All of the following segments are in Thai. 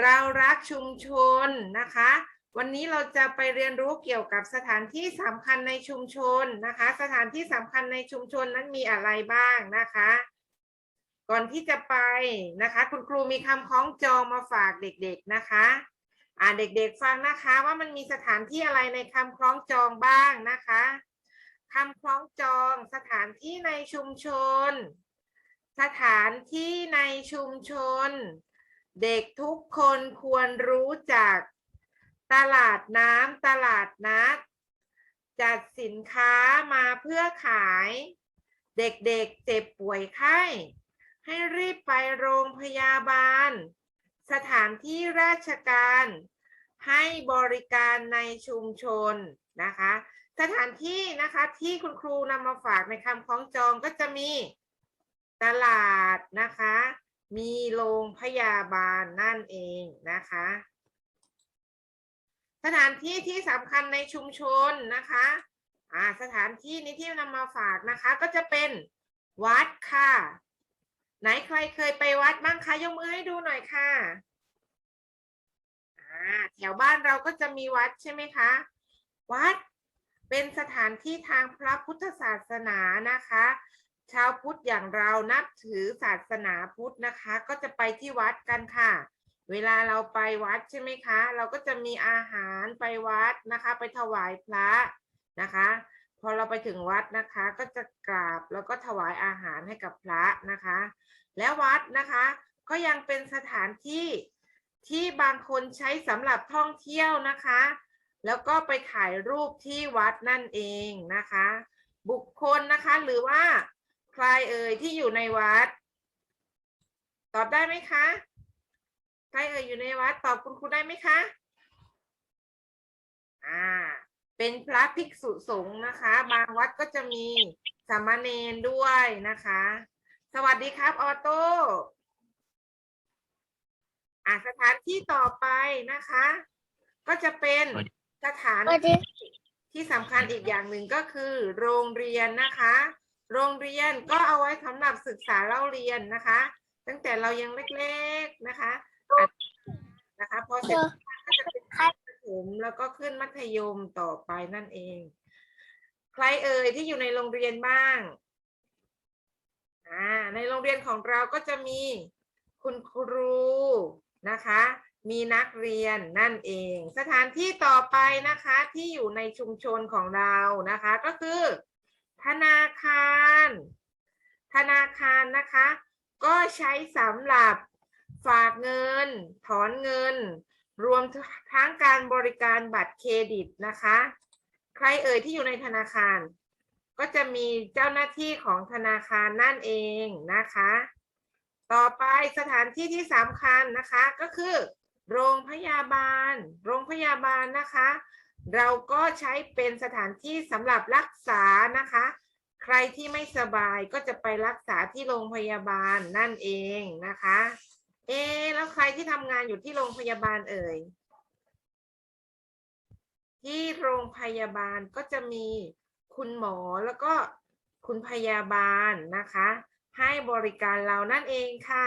เรารักชุมชนนะคะ วันนี้เราจะไปเรียนรู้เกี่ยวกับสถานที่สำคัญในชุมชนนะคะ สถานที่สำคัญในชุมชนนั้นมีอะไรบ้างนะคะ ก่อนที่จะไปนะคะ คุณครูมีคำคล้องจองมาฝากเด็กๆนะคะ อ่าเด็กๆฟังนะคะว่ามันมีสถานที่อะไรในคำคล้องจองบ้างนะคะคำคล้องจองสถานที่ในชุมชน สถานที่ในชุมชน เด็กทุกคนควรรู้จัก ตลาดน้ำตลาดนัด จัดสินค้ามาเพื่อขาย เด็กๆเจ็บป่วยไข้ ให้รีบไปโรงพยาบาล สถานที่ราชการ ให้บริการในชุมชนนะคะ สถานที่นะคะที่คุณครูนำมาฝากในคำคล้องจองก็จะมีตลาดนะคะ มีโรงพยาบาลนั่นเองนะคะ สถานที่ที่สำคัญในชุมชนนะคะอ่าสถานที่นี้ที่นำมาฝากนะคะ ก็จะเป็นวัดค่ะ ไหนใครเคยไปวัดบ้างคะยกมือให้ดูหน่อยค่ะอ่าแถวบ้านเราก็จะมีวัดใช่ไหมคะ วัดเป็นสถานที่ทางพระพุทธศาสนานะคะ ชาวพุทธอย่างเรานับถือศาสนาพุทธนะคะ ก็จะไปที่วัดกันค่ะ เวลาเราไปวัดใช่ไหมคะ เราก็จะมีอาหารไปวัดนะคะ ไปถวายพระนะคะ พอเราไปถึงวัดนะคะ ก็จะกราบแล้วก็ถวายอาหารให้กับพระนะคะ และวัดนะคะ ก็ยังเป็นสถานที่ที่บางคนใช้สำหรับท่องเที่ยวนะคะ แล้วก็ไปถ่ายรูปที่วัดนั่นเองนะคะ บุคคลนะคะหรือว่า ใครเอ่ยที่อยู่ในวัด ตอบได้ไหมคะ ใครเอ่ยอยู่ในวัด ตอบคุณครูได้ไหมคะ อ่า เป็นพระภิกษุสงฆ์นะคะ บางวัดก็จะมีสามเณรด้วยนะคะ สวัสดีครับ ออโต้อ่าสถานที่ต่อไปนะคะ ก็จะเป็นสถานสวัสดีที่สำคัญอีกอย่างหนึ่งก็คือ โรงเรียนนะคะ โรงเรียนก็เอาไว้สำหรับศึกษาเล่าเรียนนะคะ ตั้งแต่เรายังเล็กๆนะคะอะนะคะพอเสร็จก็จะเป็นขั้นประถมแล้วก็ขึ้นมัธยมต่อไปนั่นเอง ใครเอ่ยที่อยู่ในโรงเรียนบ้างอ่าในโรงเรียนของเราก็จะมีคุณครูนะคะ มีนักเรียนนั่นเอง สถานที่ต่อไปนะคะที่อยู่ในชุมชนของเรานะคะ ก็คือ ธนาคาร ธนาคารนะคะ ก็ใช้สำหรับฝากเงิน ถอนเงิน รวมทั้งการบริการบัตรเครดิตนะคะ ใครเอ่ยที่อยู่ในธนาคาร ก็จะมีเจ้าหน้าที่ของธนาคารนั่นเองนะคะ ต่อไปสถานที่ที่สำคัญนะคะก็คือ โรงพยาบาล โรงพยาบาลนะคะ เราก็ใช้เป็นสถานที่สำหรับรักษานะคะ ใครที่ไม่สบายก็จะไปรักษาที่โรงพยาบาลนั่นเองนะคะ เอ๊แล้วใครที่ทำงานอยู่ที่โรงพยาบาลเอ่ย ที่โรงพยาบาลก็จะมีคุณหมอแล้วก็คุณพยาบาลนะคะ ให้บริการเรานั่นเองค่ะ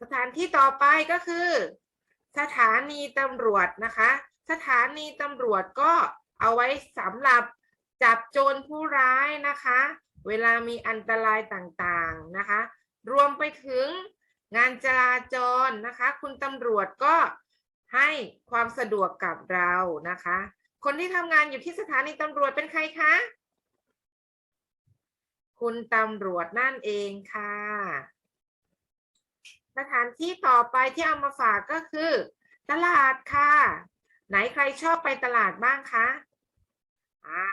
สถานที่ต่อไปก็คือ สถานีตำรวจนะคะ สถานีตำรวจก็เอาไว้สำหรับจับโจรผู้ร้ายนะคะ เวลามีอันตรายต่างๆนะคะ รวมไปถึงงานจราจรนะคะ คุณตำรวจก็ให้ความสะดวกกับเรานะคะ คนที่ทำงานอยู่ที่สถานีตำรวจเป็นใครคะ คุณตำรวจนั่นเองค่ะ สถานที่ต่อไปที่เอามาฝากก็คือ ตลาดค่ะ ไหนใครชอบไปตลาดบ้างคะอ่า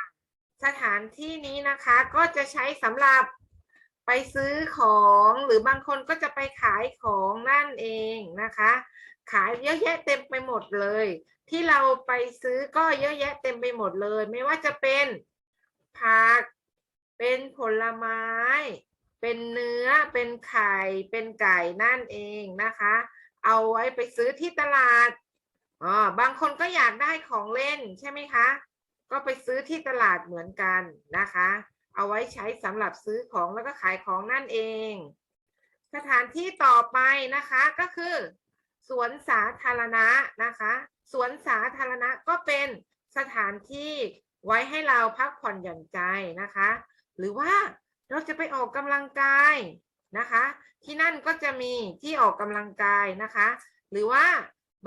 สถานที่นี้นะคะก็จะใช้สำหรับไปซื้อของหรือบางคนก็จะไปขายของนั่นเองนะคะ ขายเยอะแยะเต็มไปหมดเลย ที่เราไปซื้อก็เยอะแยะเต็มไปหมดเลย ไม่ว่าจะเป็นผักเป็นผลไม้ เป็นเนื้อเป็นไข่ เป็นไก่นั่นเองนะคะ เอาไว้ไปซื้อที่ตลาดอ๋อบางคนก็อยากได้ของเล่นใช่ไหมคะ ก็ไปซื้อที่ตลาดเหมือนกันนะคะ เอาไว้ใช้สำหรับซื้อของแล้วก็ขายของนั่นเอง สถานที่ต่อไปนะคะก็คือ สวนสาธารณะนะคะ สวนสาธารณะก็เป็นสถานที่ไว้ให้เราพักผ่อนหย่อนใจนะคะ หรือว่า เราจะไปออกกำลังกายนะคะ ที่นั่นก็จะมีที่ออกกำลังกายนะคะ หรือว่า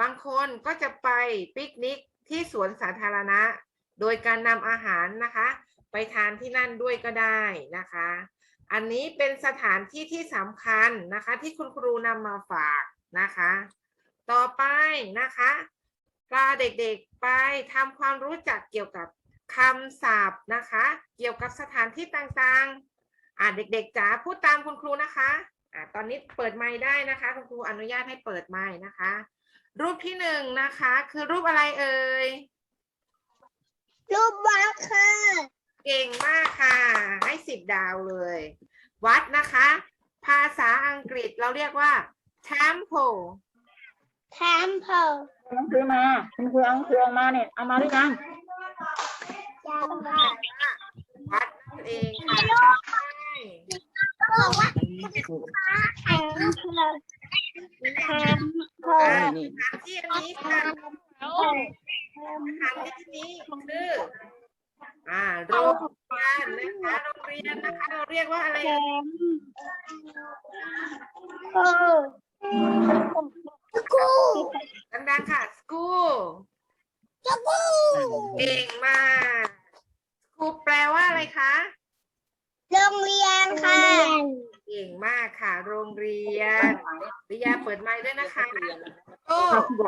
บางคนก็จะไปปิกนิกที่สวนสาธารณะ โดยการนำอาหารนะคะ ไปทานที่นั่นด้วยก็ได้นะคะ อันนี้เป็นสถานที่ที่สำคัญนะคะ ที่คุณครูนำมาฝากนะคะ ต่อไปนะคะพาเด็กๆไปทำความรู้จักเกี่ยวกับคำศัพท์นะคะ เกี่ยวกับสถานที่ต่างๆ อ่าเด็กๆจ๋าพูดตามคุณครูนะคะอ่าตอนนี้เปิดไมค์ได้นะคะ คุณครูอนุญาตให้เปิดไมค์นะคะ รูปที่หนึ่งนะคะ คือรูปอะไรเอ่ยรูปวัดค่ะ เก่งมากค่ะ ให้สิบดาวเลย วัดนะคะ ภาษาอังกฤษเราเรียกว่า temple แทมเพลหนังสือมาคุณครูเอาหนังสือออกมาเนี่ยเอามาหรือยังยาววัดนั่นเองค่ะใช่ บอกว่าแทมเพลแทมเพลอ่านี่สถานที่อันนี้ค่ะถานที่นี้คืออ่าโรงเรียนนะคะโรงเรียนนะคะเราเรียกว่าอะไรแทเอ่ยมเพลกูดังๆค่ะ school จะกูเก่งมาก school แปลว่าอะไรคะ โรงเรียนค่ะ เก่งมากค่ะ โรงเรียนวิยาเปิดไมค์ด้วยนะคะโอ้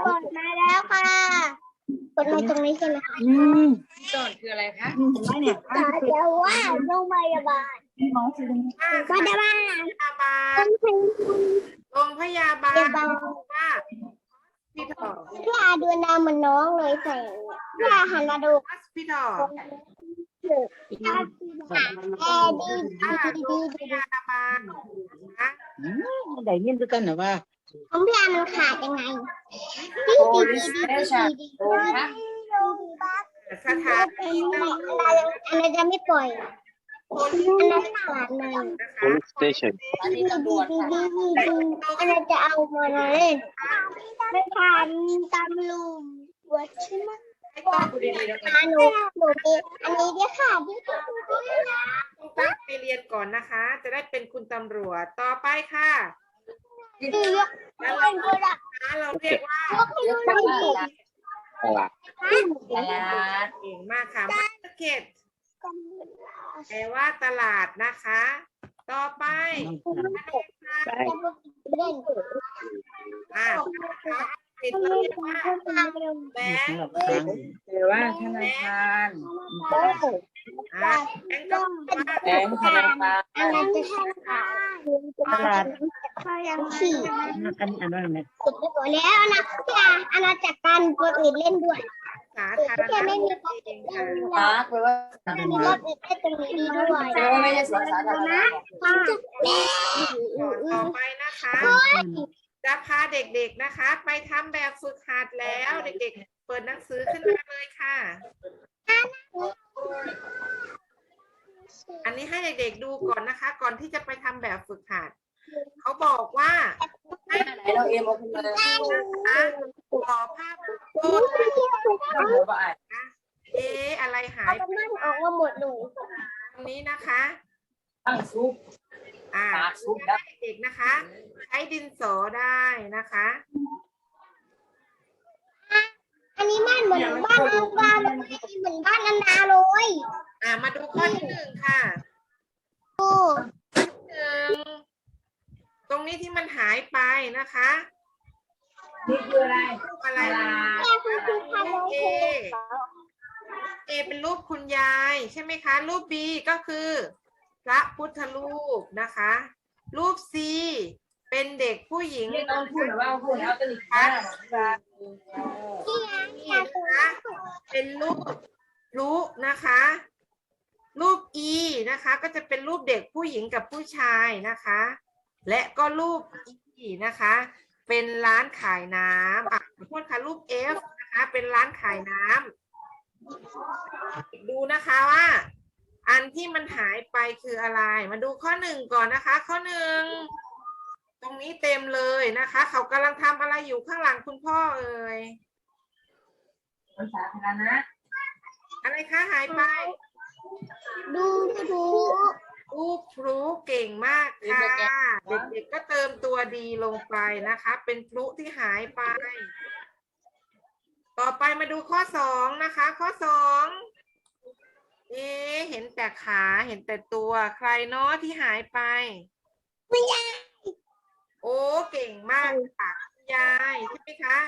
กดมาแล้วค่ะ กดมาตรงนี้ใช่ไหมคะอืมต้นคืออะไรคะเห็นไหมเนี่ยต่อเดี๋ยวว่าโรงพยาบาลน้องสิมากพค่ะยาบาลโรงพยาบาลโรงพยาบาลโรงพยาบาลว่าพี่ถอพี่อาดูนาเหมือนน้องเลยใส่พี่อาหันมาดู hospital แอร์ดีดีอ่าดีโรงพดียาบาลนะคะอืม ได้ยินด้วยกันเหรอว่าของพี่อามันขาดยังไงดีดีดีดีดีดีโอ้คะสถานอันที่นั้ต่างอันนั้นจะไม่ปล่อยคนอันนั้นขาดเลยนะคะ Police station. อันนี้ดีตำรดีวจดีค่ะดีดีอันนั้นจะเอามาเล่นไม่ทันตามลุมวัดใช่ไหม ให้ต้องดูดีๆแล้วกันอาหนูหนูมีอันนี้เดี๋ยวค่ะดีดีดีต้องตั้งใจเรียนก่อนนะคะ จะได้เป็นคุณตำรวจต่อไปค่ะดียกแล้วเป็เรานคนละเราเรียกว่ายกให้ดูดีดีตลาดตลาดเก่งมากค่ะ market แปลว่าตลาดนะคะ ต่อไปแบงค์ เล่น อ่าปิดเราเรียกว่า แบงค์สำหรับครั้งหรือว่าธนาคารอ่าแบงค์ก็แปลว่าแบงค์ธนาคารอันนั้นจะใช่ค่ะตลาดเขายังขี่อันนี้อันนั้นเนี่ยสุดไปหมดแล้วนะพี่อาอาณาจักรการคนอื่นเล่นด้วยสาธารณะเองค่ะพาร์คแปลว่ามีรถอื่นเล่นตรงนี้ด้วยแปลว่าไม่ใช่สวนสาธารณะค่ะแม่ต่อไปนะคะ จะพาเด็กๆนะคะ ไปทำแบบฝึกหัดแล้วเด็กๆ เปิดหนังสือขึ้นมาเลยค่ะ อันนี้ให้เด็กๆดูก่อนนะคะ ก่อนที่จะไปทำแบบฝึกหัด เขาบอกว่าให้ไหนเราเอ็มเอาขึ้นมาเลยนะคะขอภาพโต้นเดี๋ยวว่าอ่านเอ๊ะอะไรหาเอายตรงไปนั้นออกมาหมดหนูตรงนี้นะคะตั้งซุปอ่าปากซุปให้นะเด็กๆนะคะ ใช้ดินสอได้นะคะ อันนี้บ้านเหมือนบ้านอันดาเลยเหมือนบ้านอันดาเลยอ่ามาดูข้อที่หนึ่งค่ะโอ้หนึ่งตรงนี้ที่มันหายไปนะคะนี่คืออะไรรูปอะไรแม่คุณคือพันรูปโอเอเคเอเป็นรูปคุณยายใช่ไหมคะ รูปบีก็คือ พระพุทธรูปนะคะ รูปซีเป็นเด็กผู้หญิงนี่ต้องพูดหรือว่าพูดแล้วจะหลีกทางนี่นะคะเป็นรูปรู้นะคะ รูป E นะคะ ก็จะเป็นรูปเด็กผู้หญิงกับผู้ชายนะคะ และก็รูป E นะคะ เป็นร้านขายน้ำอะขอโทษค่ะรูป F นะคะ เป็นร้านขายน้ำดูนะคะว่า อันที่มันหายไปคืออะไร มาดูข้อหนึ่งก่อนนะคะ ข้อหนึ่งตรงนี้เต็มเลยนะคะ เขากำลังทำอะไรอยู่ข้างหลังคุณพ่อเอ่ยมันสาธารณะอะไรคะหายไป ดูดูรูปพลุเก่งมากค่ะ เด็กๆก็เติมตัวดีลงไปนะคะ เป็นพลุที่หายไป ต่อไปมาดูข้อสองนะคะ ข้อสอง เอ๊ะเห็นแต่ขาเห็นแต่ตัวใครเนาะที่หายไปไม่ได้โอ้เก่งมากค่ะคุณยายใช่ไหมคะ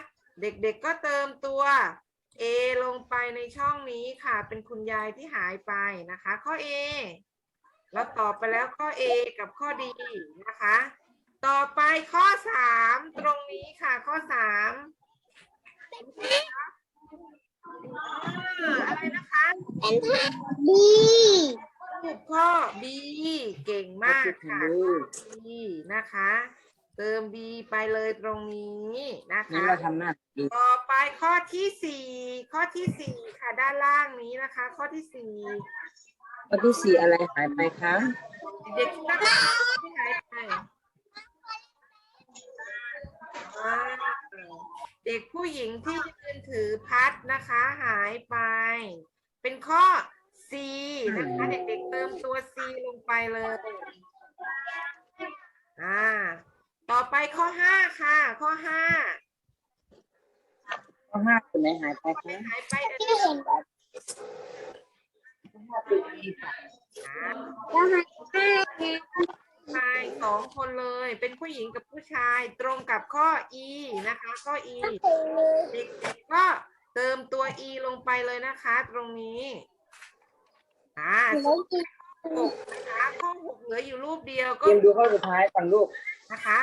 เด็กๆก็เติมตัว A ลงไปในช่องนี้ค่ะ เป็นคุณยายที่หายไปนะคะ ข้อ A แล้วตอบไปแล้วข้อ A กับข้อ D นะคะ ต่อไปข้อสามตรงนี้ค่ะข้อสาม อ่าอะไรนะคะเป็นภาพดีถูกข้อ B เก่งมากค่ะ B นะคะ เติม B ไปเลยตรงนี้นะงั้นคะ เราทำหน้าดีต่อไปข้อที่สี่ข้อที่สี่ค่ะด้านล่างนี้นะคะ ข้อที่สี่ข้อที่สี่อะไรหายไปคะ เด็กๆนักเรียนที่หายไป เด็กผู้หญิงที่ยืนถือพัดนะคะหายไป เป็นข้อ C นะคะ เด็กๆเติมตัว C ลงไปเลย อ่า ต่อไปข้อห้าค่ะ ข้อห้าข้อห้าคนไหนหายไปคะหายไปอันที่นี้เห็นแบบอ่าแล้วมันห้าไงชายสองคนเลย เป็นผู้หญิงกับผู้ชายตรงกับข้อ e นะคะข้อ e เด็กๆก็เติมตัว e ลงไปเลยนะคะ ตรงนี้อ่าหนูกินหกนะคะข้อหกเหลืออยู่รูปเดียวก็เตรียมดูข้อสุดท้ายก่อนลูกนะคะ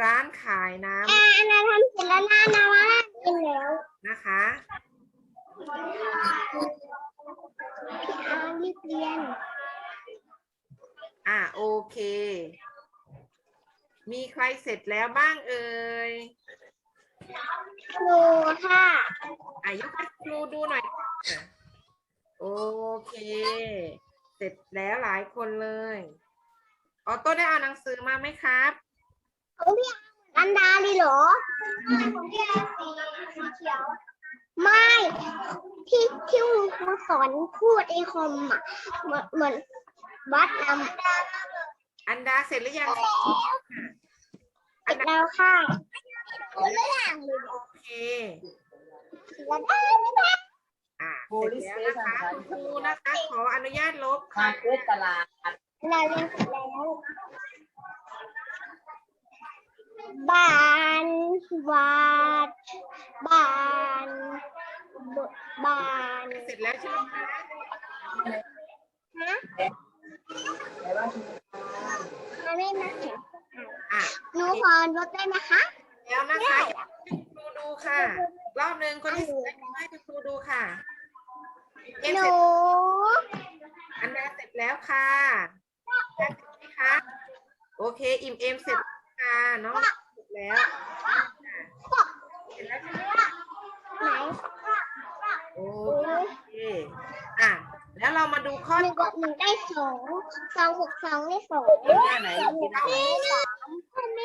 ร้านขายน้อ่าอันนั้นทำเสร็จแล้วนะนะว่ากินแล้วำนะคะเอารีบเรียน อ่าโอเค มีใครเสร็จแล้วบ้างเอ่ยครูค่ะอายกให้ครูดูหน่อยค่ะโอเค เสร็จแล้วหลายคนเลยออโต้ได้เอาหนังสือมาไหมครับของพี่อันดาเลยเหรอของพี่สีสีเขียว ไม่ที่ที่คุณครูสอนพูดไอคอมอะเหมือนเหมือน วัดนำอันดาเสร็จหรือยังเสร็จแล้วค่ะคนละอย่างเลยโอเคแล้วได้ไหมคะอ่าเสร็จแล้วนะคะคุณครูนะคะขออนุญาตลบมาค่ะเกิดตลาดเราเรียนเสร็จแล้วบ้านวัดบ้านบ้านเสร็จแล้วใช่ไหมคะฮะ แต่ว่ามาไม่มาเห็นอะหนูขอลดได้ไหมคะแล้วนะคะให้คุณครูดูค่ะอีกรอบหนึ่งคนที่เสร็จแล้วให้คุณครูดูค่ะเอ็มหเสนูร็จอันดาเสร็จแล้วค่ะเสร็จไหมคะโอเคอิ่มเอมเสร็จแล้วค่ะน้องเสร็จแล้ว เสร็จแล้วใช่ไหมคะไหน โอเคอะ แล้วเรามาดูข้อหนึ่งบวกหนึ่งได้สองสองบวกสองได้สองหน้าไหนสองบวกสองได้สาม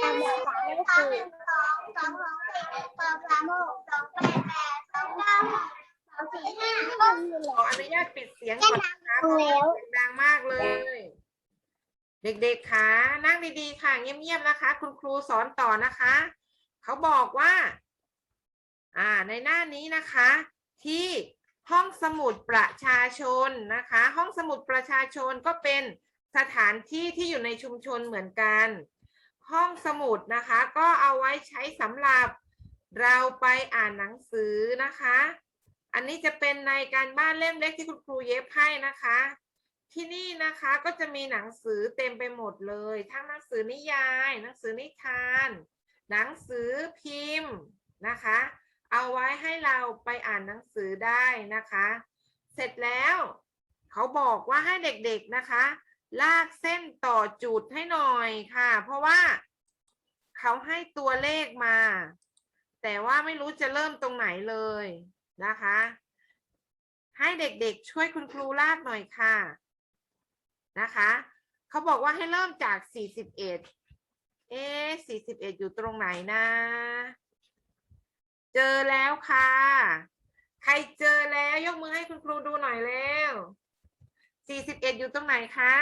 สามบวกสามได้สี่สองสองสองสี่สองสามหกสองแปดแปดสองเก้าสองสี่ห้าก็อยู่ขออนุญาตปิดเสียงก่อนนะคะเพราะว่าเสียงดังมากเลย เด็กๆคะนั่งดีๆ ค่ะเงียบๆนะคะ คุณครูสอนต่อนะคะ เขาบอกว่า อ่าในหน้านี้นะคะ ที่ ห้องสมุดประชาชนนะคะ ห้องสมุดประชาชนก็เป็นสถานที่ที่อยู่ในชุมชนเหมือนกัน ห้องสมุดนะคะก็เอาไว้ใช้สำหรับเราไปอ่านหนังสือนะคะ อันนี้จะเป็นในการบ้านเล่มเล็กที่คุณครูเย็บให้นะคะ ที่นี่นะคะก็จะมีหนังสือเต็มไปหมดเลย ทั้งหนังสือนิยาย หนังสือนิทาน หนังสือพิมพ์นะคะ เอาไว้ให้เราไปอ่านหนังสือได้นะคะ เสร็จแล้วเขาบอกว่าให้เด็กๆนะคะ ลากเส้นต่อจุดให้หน่อยค่ะ เพราะว่าเขาให้ตัวเลขมา แต่ว่าไม่รู้จะเริ่มตรงไหนเลยนะคะ ให้เด็กๆช่วยคุณครูลากหน่อยค่ะนะคะเขาบอกว่าให้เริ่มจาก 41 เอ๊สี่สิบเอ็ดอยู่ตรงไหนนะ เจอแล้วค่ะ ใครเจอแล้วยกมือให้คุณครูดูหน่อยเร็วสี่สิบเอ็ดอยู่ตรงไหนคะ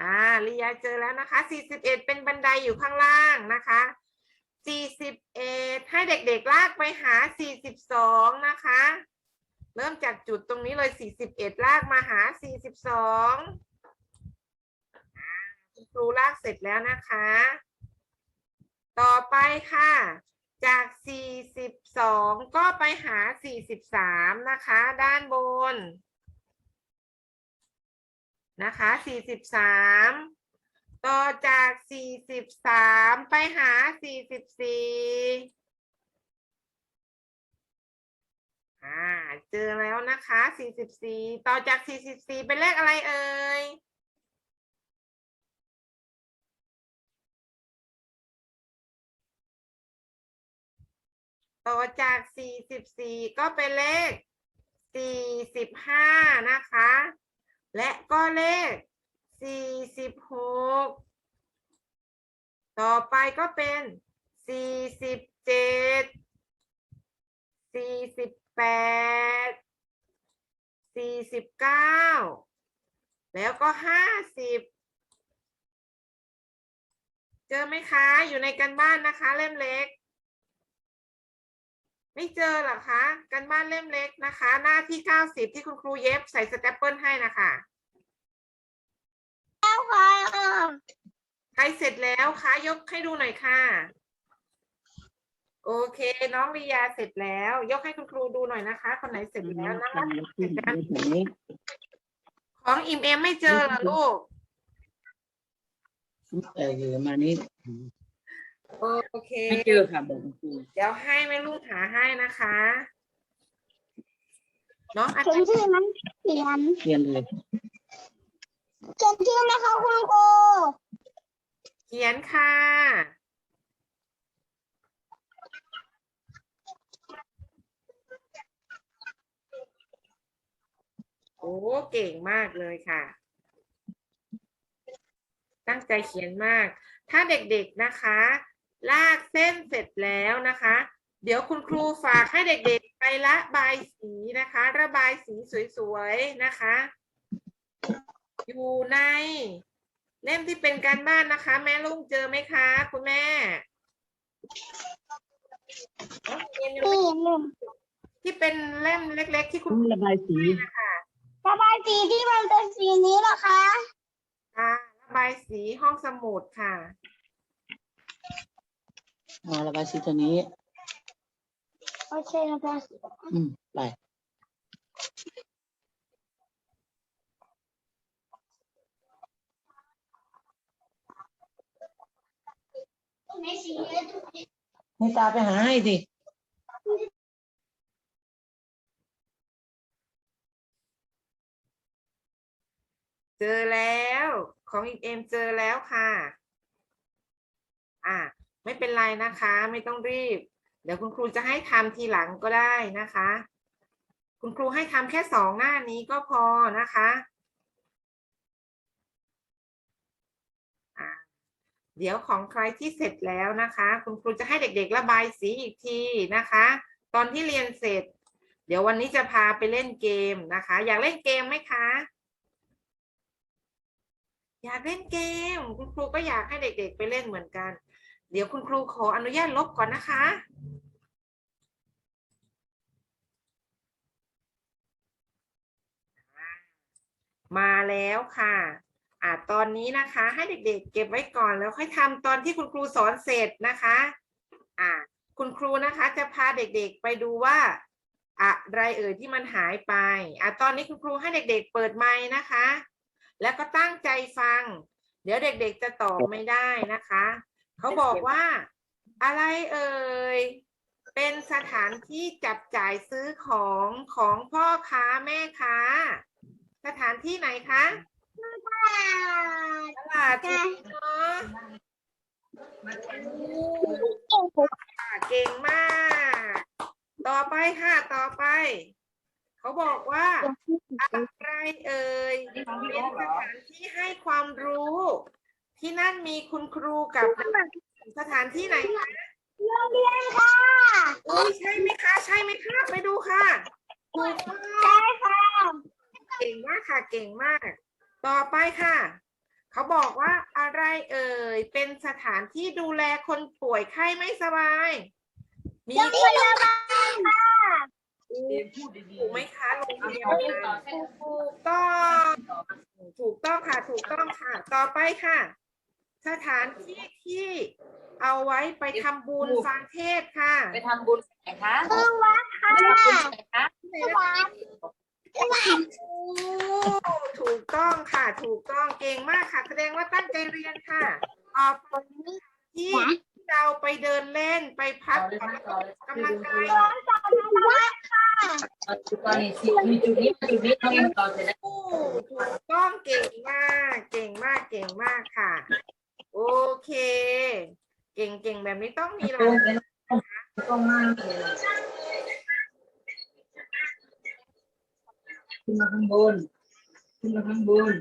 อ่าลียาเจอแล้วนะคะสี่สิบเป็นบันไดอยู่ข้างล่างนะคะสี่สิบเอ็ดให้เด็กๆลากไปหาสี่สิบสองนะคะ เริ่มจากจุดตรงนี้เลยสี่สิบเอ็ดลากมาหาสี่สิบสองคุณครูลากเสร็จแล้วนะคะ ต่อไปค่ะ จาก 42 ก็ไปหา 43 นะคะ ด้านบน นะคะ 43 ต่อจาก 43 ไปหา 44อ่าเจอแล้วนะคะ 44 ต่อจาก 44 เป็นเลขอะไรเอ่ย ต่อจาก 44 ก็เป็นเลข 45 นะคะ และก็เลข 46 ต่อไปก็เป็น 47 48 49 แล้วก็ 50เจอไหมคะ อยู่ในกันบ้านนะคะ เล่มเล็ก ไม่เจอเหรอคะกันบ้านเล่มเล็กนะคะ หน้าที่90ที่คุณครูเย็บใส่สแตปเปิลให้นะคะแล้วค่ะใครเสร็จแล้วคะยกให้ดูหน่อยค่ะ โอเค น้องริยาเสร็จแล้ว ยกให้คุณครูดูหน่อยนะคะ คนไหนเสร็จแล้วนะคะของอิมเอมไม่เจอเหรอลูกเออมานี้ โอเค ไม่เจอค่ะบอกคุณครูเดี๋ยวให้แม่ลูกหาให้นะคะน้องอาเขียนจารย์ชื่อไหมเขียนเรียนเลย เขียนชื่อไหมคะคุณครูเขียนค่ะ โอ้เก่งมากเลยค่ะ ตั้งใจเขียนมาก ถ้าเด็กๆนะคะ ลากเส้นเสร็จแล้วนะคะ เดี๋ยวคุณครูฝากให้เด็กๆ ไประบายสีนะคะ ระบายสีสวยๆนะคะ อยู่ในเล่มที่เป็นการบ้านนะคะ แม่ลุงเจอไหมคะ คุณแม่น้องเรียนยังไม่นี่หนึ่งที่เป็นเล่มเล็ก ๆ ที่คุณระบายสี นะคะระบายสีที่มันเป็นสีนี้เหรอคะ ค่ะระบายสีห้องสมุดค่ะ อ่าระบายสีตัวนี้ โอเคระบายสีอืม ไปไม่สีให้ตาไปหาให้สิเจอแล้ว ของอีกเอ็มเจอแล้วค่ะ อะ ไม่เป็นไรนะคะ ไม่ต้องรีบ เดี๋ยวคุณครูจะให้ทำทีหลังก็ได้นะคะ คุณครูให้ทำแค่สองหน้านี้ก็พอนะคะอะเดี๋ยวของใครที่เสร็จแล้วนะคะ คุณครูจะให้เด็กๆระบายสีอีกทีนะคะ ตอนที่เรียนเสร็จ เดี๋ยววันนี้จะพาไปเล่นเกมนะคะ อยากเล่นเกมไหมคะ อยากเล่นเกม คุณครูก็อยากให้เด็ก ๆ ไปเล่นเหมือนกัน เดี๋ยวคุณครูขออนุญาตลบก่อนนะคะ มาแล้วค่ะ อ่าตอนนี้นะคะ ให้เด็กๆ เก็บไว้ก่อนแล้วค่อยทำตอนที่คุณครูสอนเสร็จนะคะ อ่า คุณครูนะคะ จะพาเด็กๆไปดูว่าอะไรเอ่ยที่มันหายไป อ่าตอนนี้คุณครูให้เด็กๆ เปิดไมค์นะคะ แล้วก็ตั้งใจฟัง เดี๋ยวเด็กๆ จะตอบไม่ได้นะคะ เขาบอกว่าอะไรเอ่ย เป็นสถานที่จับจ่ายซื้อของของพ่อค้าแม่ค้า สถานที่ไหนคะตลาดถูกเนาะค่ะเก่งมาก ต่อไปค่ะ ต่อไป เขาบอกว่า อะไรเอ่ย เป็นสถานที่ให้ความรู้ ที่นั่นมีคุณครูกับนักเรีสถานที่ไหนคะโรงเรียนค่ะอุ้ยใช่ไหมคะใช่ไหมคะไปดูค่ะถูกต้องใช่ค่ะ เก่งมากค่ะเก่งมาก ต่อไปค่ะ เขาบอกว่าอะไรเอ่ยเป็นสถานที่ดูแลคนป่วยไข้ไม่สบาย มีโรงพยาบาลค่ะถูกไหมคะโรงพยาบาลถูกต้อง ถูกต้องค่ะ ถูกต้องค่ะ ต่อไปค่ะ สถานที่ที่เอาไว้ไปทำบุญฟังเทศน์ค่ะไปทำบุญไหนคะเครื่องวัดค่ะไปทำบุญไหนคะเครื่องวัดโอ้ถูกต้องค่ะ ถูกต้องเก่งมากค่ะ แสดงว่าตั้งใจเรียนค่ะต่อไปที่เราไปเดินเล่นไปพักผ่อนกำลังกายวัดค่ะตอนนี้สิมีจุดนี้จุดนี้ต้องต่อเสร็จแล้วถูกต้องเก่งมาก เก่งมากเก่งมากค่ะ โอเค เก่งเก่งแบบนี้ต้องมีเรางเป็นตรงมากเลยขึ้นมาข้างบนขึ้นมาข้างบน